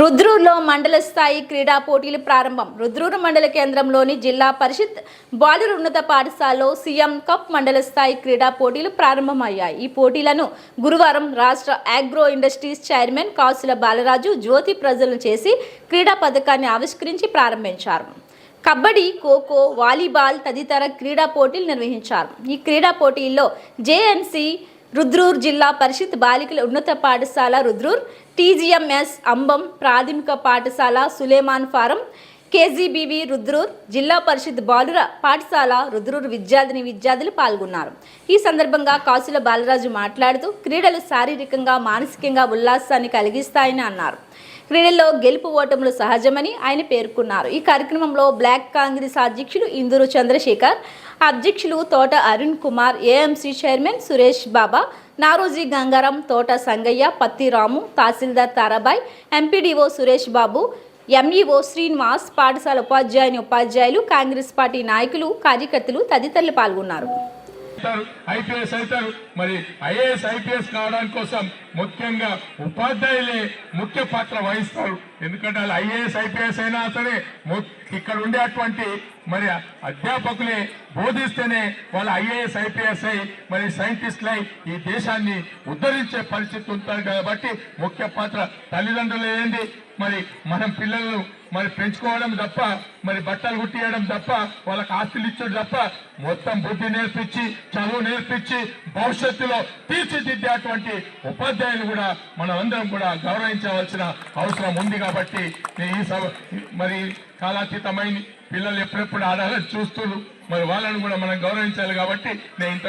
రుద్రూరులో మండల స్థాయి క్రీడా పోటీలు ప్రారంభం. రుద్రూరు మండల కేంద్రంలోని జిల్లా పరిషత్ బాలుర ఉన్నత పాఠశాలలో సీఎం కప్ మండల స్థాయి క్రీడా పోటీలు ప్రారంభమయ్యాయి. ఈ పోటీలను గురువారం రాష్ట్ర ఆగ్రో ఇండస్ట్రీస్ చైర్మన్ కాసుల బాలరాజు జ్యోతి ప్రజలను చేసి క్రీడా పథకాన్ని ఆవిష్కరించి ప్రారంభించారు. కబడ్డీ ఖోఖో వాలీబాల్ తదితర క్రీడా పోటీలు నిర్వహించారు. ఈ క్రీడా పోటీల్లో జేఎన్సీ రుద్రూర్ జిల్లా పరిషత్ బాలికల ఉన్నత పాఠశాల రుద్రూర్ టీజీఎంఎస్ అంబం ప్రాథమిక పాఠశాల సులేమాన్ ఫారం కేజీబీవి రుద్రూర్ జిల్లా పరిషత్ బాలుర పాఠశాల రుద్రూర్ విద్యార్థిని విద్యార్థులు పాల్గొన్నారు. ఈ సందర్భంగా కాసుల బాలరాజు మాట్లాడుతూ క్రీడలు శారీరకంగా మానసికంగా ఉల్లాసాన్ని కలిగిస్తాయని అన్నారు. క్రీడల్లో గెలుపు ఓటములు సహజమని ఆయన పేర్కొన్నారు. ఈ కార్యక్రమంలో బ్లాక్ కాంగ్రెస్ అధ్యక్షులు ఇందూరు చంద్రశేఖర్ అధ్యక్షులు Thota Arun Kumar AMC chairman Suresh Baba Naroji Gangaram Thota Sangaiah Patti Ramu tahsildar Tarabai MPDO Suresh Babu MEO Srinivas పాఠశాల ఉపాధ్యాయుని ఉపాధ్యాయులు కాంగ్రెస్ పార్టీ నాయకులు కార్యకర్తలు తదితరులు పాల్గొన్నారు. ఐపీఎస్ అవుతారు. మరి ఐఏఎస్ ఐపీఎస్ కావడానికి కోసం ముఖ్యంగా ఉపాధ్యాయులే ముఖ్య పాత్ర వహిస్తారు. ఎందుకంటే వాళ్ళు ఐఏఎస్ ఐపీఎస్ అయినా సరే ము- ఇక్కడ ఉండేటువంటి మరి అధ్యాపకులే బోధిస్తేనే వాళ్ళు ఐఏఎస్ ఐపీఎస్ అయి మరి సైంటిస్టులై ఈ దేశాన్ని ఉద్ధరించే పరిస్థితి ఉంటారు కాబట్టి ముఖ్య పాత్ర తల్లిదండ్రులు ఏంటి మరి మనం పిల్లలను మరి పెంచుకోవడం తప్ప మరి బట్టలు కుట్టియడం తప్ప వాళ్ళకి ఆస్తులు ఇచ్చడం తప్ప మొత్తం బుద్ధి నేర్పించి చదువు నేర్పించి భవిష్యత్తులో తీర్చిదిద్దేటువంటి ఉపాధ్యాయులు కూడా మనం అందరం కూడా గౌరవించవలసిన అవసరం ఉంది కాబట్టి నేను ఈ సభ మరి కాలాతీతమైన పిల్లలు ఎప్పుడెప్పుడు ఆడాలని చూస్తున్నారు. మరి వాళ్ళని కూడా మనం గౌరవించాలి కాబట్టి నేను ఇంత